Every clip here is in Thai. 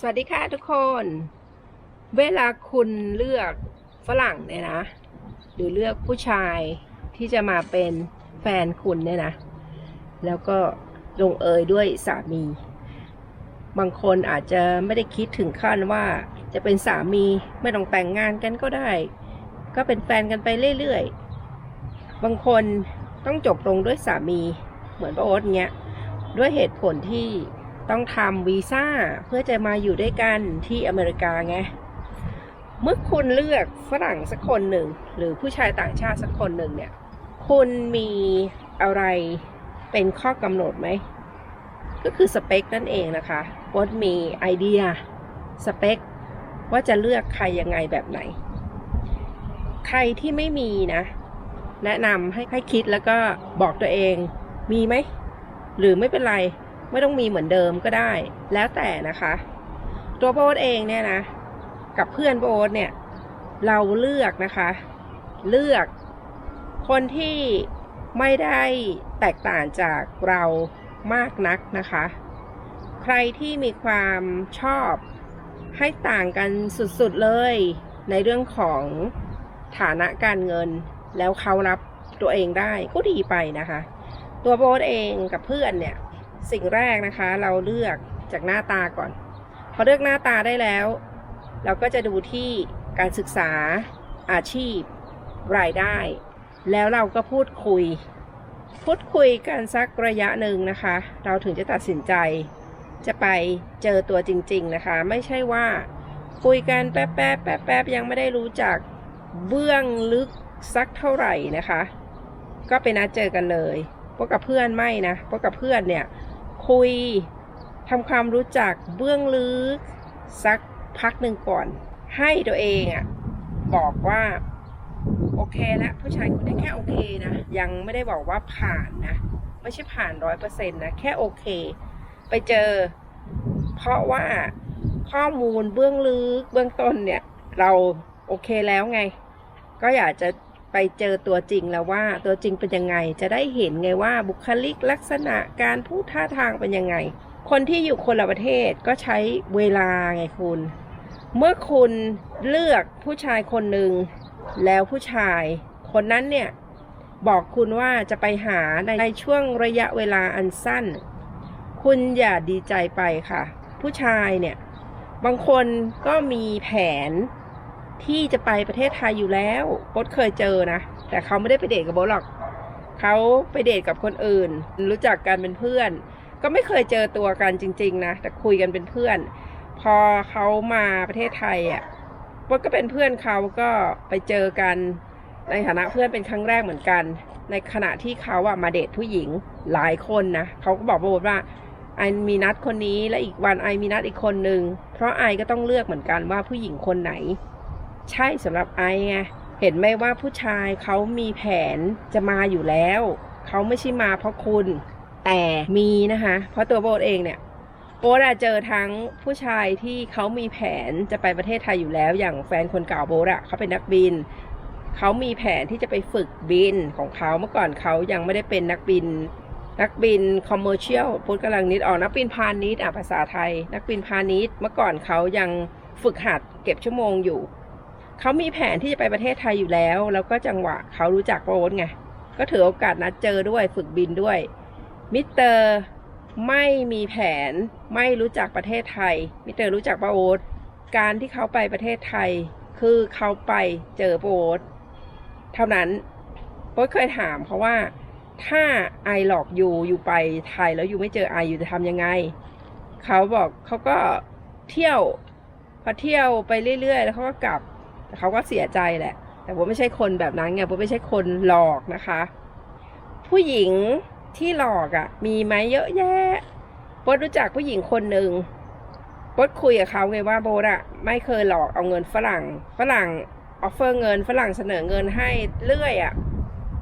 สวัสดีค่ะทุกคน เวลาคุณเลือกฝรั่งเนี่ยนะ หรือเลือกผู้ชายที่จะมาเป็นแฟนคุณเนี่ยนะ แล้วก็ลงเอยด้วยสามี บางคนอาจจะไม่ได้คิดถึงขั้นว่าจะเป็นสามีไม่ต้องแต่งงานกันก็ได้ ก็เป็นแฟนกันไปเรื่อยๆ บางคนต้องจบลงด้วยสามีเหมือนป้าโอ๊ตเงี้ย ด้วยเหตุผลที่ ต้องทำวีซ่าเพื่อจะมาอยู่ด้วยกันที่อเมริกาไง เมื่อคุณเลือกฝรั่งสักคนหนึ่ง หรือผู้ชายต่างชาติสักคนหนึ่งเนี่ย คุณมีอะไรเป็นข้อกำหนดไหม ก็คือสเปคนั่นเองนะคะโอ๊ตมีไอเดียสเปคว่าจะเลือกใครยังไงแบบไหน ใครที่ไม่มีนะ แนะนำให้ให้คิดแล้วก็บอกตัวเอง มีไหม หรือไม่เป็นไร ไม่ต้องมีเหมือนเดิมก็ได้ แล้วแต่นะคะ ตัวโบ๊ทเองเนี่ยนะ กับเพื่อนโบ๊ทเนี่ย เราเลือกนะคะ เลือกคนที่ไม่ได้แตกต่างจากเรามากนักนะคะ ใครที่มีความชอบให้ต่างกันสุดๆเลย ในเรื่องของฐานะการเงิน แล้วเขารับตัวเองได้ก็ดีไปนะคะ ตัวโบ๊ทเองกับเพื่อนเนี่ย สิ่งแรกนะคะ เราเลือกจากหน้าตาก่อน พอเลือกหน้าตาได้แล้ว เราก็จะดูที่การศึกษาอาชีพ รายได้ แล้วเราก็พูดคุย พูดคุยกันสักระยะหนึ่งนะคะ เราถึงจะตัดสินใจ จะไปเจอตัวจริง ๆนะคะ ไม่ใช่ว่า คุยกันแป๊บแป๊บแป๊บแป๊บยังไม่ได้รู้จักเบื้องลึกสักเท่าไหร่นะคะ ก็ไปนัดเจอกันเลยพวกกับเพื่อนไม่นะพวกกับเพื่อนเนี่ย คุยทำความรู้จักเบื้องลึกสักพักหนึ่งก่อน ให้ตัวเองอะ่ะบอกว่า โอเคแล้วผู้ชายคนนี้แค่โอเคนะ ยังไม่ได้บอกว่าผ่านนะ ไม่ใช่ผ่านร้อยเปอร์เซ็นต์นะ แค่โอเค ไปเจอ เพราะว่าข้อมูลเบื้องลึกเบื้องต้นเนี่ย เราโอเคแล้วไง ก็อยากจะ ไปเจอตัวจริงแล้วว่าตัวจริงเป็นยังไง จะได้เห็นไงว่าบุคลิกลักษณะการพูดท่าทางเป็นยังไง คนที่อยู่คนละประเทศก็ใช้เวลาไงคุณ เมื่อคุณเลือกผู้ชายคนหนึ่งแล้วผู้ชาย คนนั้นเนี่ยบอกคุณว่าจะไปหาในในช่วงระยะเวลาอันสั้น คุณอย่าดีใจไปค่ะ ผู้ชายเนี่ย บางคนก็มีแผน ที่จะไปประเทศไทยอยู่แล้วโบ๊ทเคยเจอนะ แต่เขาไม่ได้ไปเดทกับโบ๊ทหรอกเขาไปเดทกับคนอื่น รู้จักกันเป็นเพื่อน ก็ไม่เคยเจอตัวกันจริง ๆ นะ แต่คุยกันเป็นเพื่อน พอเขามาประเทศไทยอะโบ๊ทก็เป็นเพื่อนเขาก็ไปเจอกันในฐานะเพื่อนเป็นครั้งแรกเหมือนกัน ในขณะที่เขาอะมาเดทผู้หญิงหลายคนนะเขาก็บอกโบ๊ทว่าไอมีนัดคนนี้และอีกวันไอมีนัดอีกคนนึง เพราะไอก็ต้องเลือกเหมือนกันว่าผู้หญิงคนไหน ใช่สำหรับไอไงเห็นไหมว่าผู้ชายเขามีแผนจะมาอยู่แล้ว เขาไม่ใช่มาเพราะคุณ แต่มีนะคะ เพราะตัวโบ๊ทเองเนี่ยโบ๊ทอะเจอทั้งผู้ชายที่เขามีแผนจะไปประเทศไทยอยู่แล้ว อย่างแฟนคนเก่าโบ๊ทอะเขาเป็นนักบิน เขามีแผนที่จะไปฝึกบินของเขาเมื่อก่อนเขายังไม่ได้เป็นนักบิน นักบินคอมเมอร์เชียลพูดกำลังนิดออกนักบินพาณิชย์อะภาษาไทย นักบินพาณิชย์เมื่อก่อนเขายังฝึกหัดเก็บชั่วโมงอยู่ เขามีแผนที่จะไปประเทศไทยอยู่แล้ว แล้วก็จังหวะเขารู้จักโอ๊ตไง ก็ถือโอกาสนัดเจอด้วยฝึกบินด้วย มิสเตอร์ไม่มีแผนไม่รู้จักประเทศไทย มิสเตอร์รู้จักป้าโอ๊ตการที่เขาไปประเทศไทย คือเขาไปเจอป้าโอ๊ตเท่านั้นโอ๊ตเคยถามเขาว่า ถ้าไอหลอกอยู่อยู่ไปไทยแล้วอยู่ไม่เจอไออยู่จะทำยังไง เขาบอกเขาก็เที่ยวพอเที่ยวไปเรื่อยๆ แล้วเขาก็กลับ แต่เขาก็เสียใจแหละ แต่ผมไม่ใช่คนแบบนั้นไงผมไม่ใช่คนหลอกนะคะ ผู้หญิงที่หลอกอะ่ะ มีไหมเยอะแยะโบรู้จักผู้หญิงคนหนึ่งโบคุยกับเขาไงว่าโบอะไม่เคยหลอกเอาเงินฝรั่ง ฝรั่งออฟเฟอร์เงินฝรั่งเสนอเงินให้เรื่อยอะ่ะ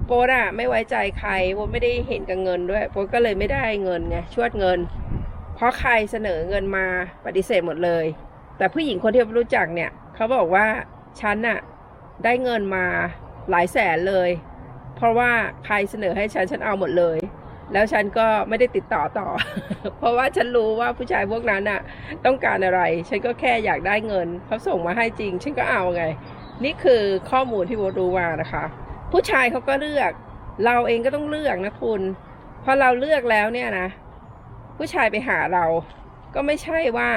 โบอะไม่ไว้ใจใครโบไม่ได้เห็นกับเงินด้วยโบก็เลยไม่ได้เงินไงชวดเงิน เพราะใครเสนอเงินมาปฏิเสธหมดเลย แต่ผู้หญิงคนที่รู้จักเนี่ย เขาบอกว่า ฉันน่ะได้เงินมาหลายแสนเลย เพราะว่าใครเสนอให้ฉันฉันเอาหมดเลย แล้วฉันก็ไม่ได้ติดต่อต่อ เพราะว่าฉันรู้ว่าผู้ชายพวกนั้นน่ะต้องการอะไร ฉันก็แค่อยากได้เงินเขาส่งมาให้จริง ฉันก็เอาไง นี่คือข้อมูลที่โบรู้มานะคะ ผู้ชายเขาก็เลือก เราเองก็ต้องเลือกนะคุณพอเราเลือกแล้วเนี่ยนะ ผู้ชายไปหาเรา ก็ไม่ใช่ว่า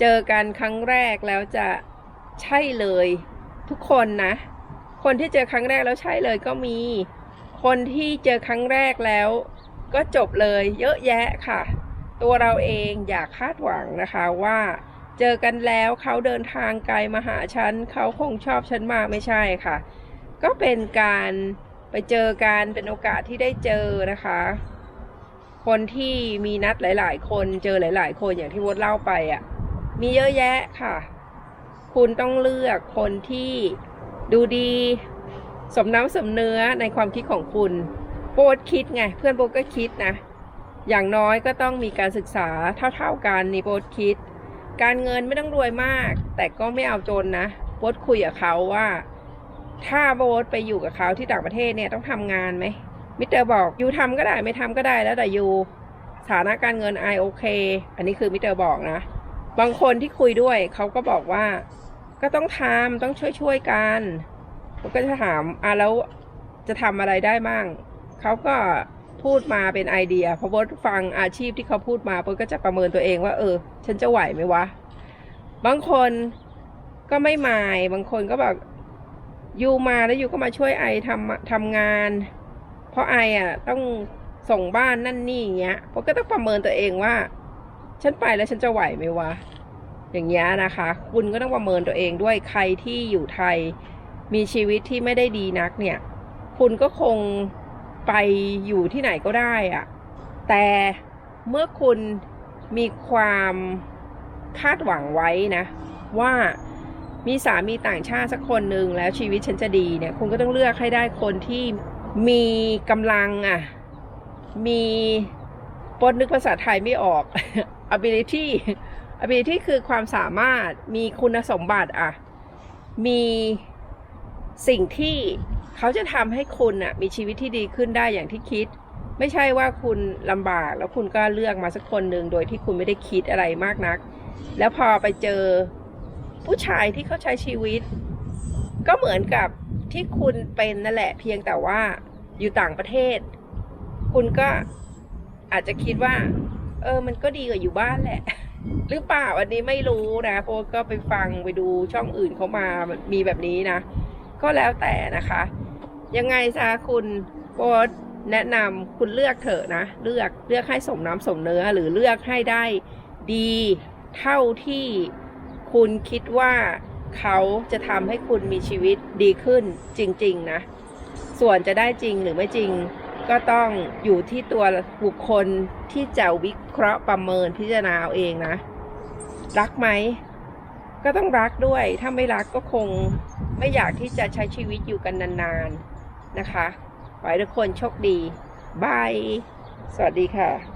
เจอกันครั้งแรกแล้วจะใช่เลย ทุกคนนะ คนที่เจอครั้งแรกแล้วใช่เลยก็มี คนที่เจอครั้งแรกแล้ว ก็จบเลยเยอะแยะค่ะ ตัวเราเองอย่าคาดหวังนะคะว่า เจอกันแล้วเขาเดินทางไกลมาหาฉันเขาคงชอบฉันมากไม่ใช่ค่ะ ก็เป็นการไปเจอกันเป็นโอกาสที่ได้เจอนะคะ คนที่มีนัดหลาย ๆ คนเจอหลาย ๆ คนอย่างที่วดเล่าไปอะมีเยอะแยะค่ะ คุณต้องเลือกคนที่ดูดี สมน้ำสมเนื้อในความคิดของคุณโบดคิดไง เพื่อนโบดก็คิดนะ อย่างน้อยก็ต้องมีการศึกษาเท่าๆกันนี่โบดคิด การเงินไม่ต้องรวยมาก แต่ก็ไม่เอาจนนะโบดคุยกับเขาว่า ถ้าโบดไปอยู่กับเขาที่ต่างประเทศเนี่ยต้องทำงานไหมมิเตอร์บอกยูทำก็ได้ไม่ทำก็ได้แล้วแต่ยูสถานะการเงินไอโอเค อันนี้คือมิเตอร์บอกนะ บางคนที่คุยด้วยเขาก็บอกว่า ก็ต้องทำต้องช่วยๆกันผมก็จะถามอะแล้วจะทำอะไรได้มั่งเขาก็พูดมาเป็นไอเดียพอบดฟังอาชีพที่เขาพูดมาปดก็จะประเมินตัวเองว่า เออ ฉันจะไหวไหมวะ บางคนก็ไม่มาย บางคนก็แบบยูมาแล้วยูก็มาช่วยไอทำทำงาน เพราะไออะต้องส่งบ้านนั่นนี่อย่างเงี้ยปดก็ต้องประเมินตัวเองว่า ฉันไปแล้วฉันจะไหวไหมวะ อย่างเงี้ยนะคะ คุณก็ต้องประเมินตัวเองด้วยใครที่อยู่ไทยมีชีวิตที่ไม่ได้ดีนักเนี่ย คุณก็คงไปอยู่ที่ไหนก็ได้อะแต่เมื่อคุณมีความคาดหวังไว้นะ ว่ามีสามีต่างชาติสักคนหนึ่งแล้วชีวิตฉันจะดีเนี่ย คุณก็ต้องเลือกให้ได้คนที่มีกำลังอะ มี ปนนึกภาษาไทยไม่ออก ability ability คือความสามารถมีคุณสมบัติอะมีสิ่งที่เขาจะทำให้คุณอะมีชีวิตที่ดีขึ้นได้อย่างที่คิด ไม่ใช่ว่าคุณลำบากแล้วคุณก็เลือกมาสักคนหนึ่งโดยที่คุณไม่ได้คิดอะไรมากนัก แล้วพอไปเจอผู้ชายที่เขาใช้ชีวิต ก็เหมือนกับที่คุณเป็นนั่นแหละเพียงแต่ว่าอยู่ต่างประเทศ คุณก็ อาจจะคิดว่า เออ มันก็ดีกว่าอยู่บ้านแหละ หรือเปล่าอันนี้ไม่รู้นะเพราะก็ไปฟังไปดูช่องอื่นเขามามีแบบนี้นะ ก็แล้วแต่นะคะ ยังไงซะคุณโบทแนะนำคุณเลือกเถอะนะ เลือกเลือกให้สมน้ำสมเนื้อหรือเลือกให้ได้ดีเท่าที่คุณคิดว่าเขาจะทำให้คุณมีชีวิตดีขึ้นจริง ๆ นะ ส่วนจะได้จริงหรือไม่จริง ก็ต้องอยู่ที่ตัวบุคคลที่จะวิเคราะห์ประเมินพิจารณาเอาเองนะ รักไหม ก็ต้องรักด้วย ถ้าไม่รักก็คงไม่อยากที่จะใช้ชีวิตอยู่กันนานๆนะคะ ขอให้ทุกคนโชคดี บาย สวัสดีค่ะ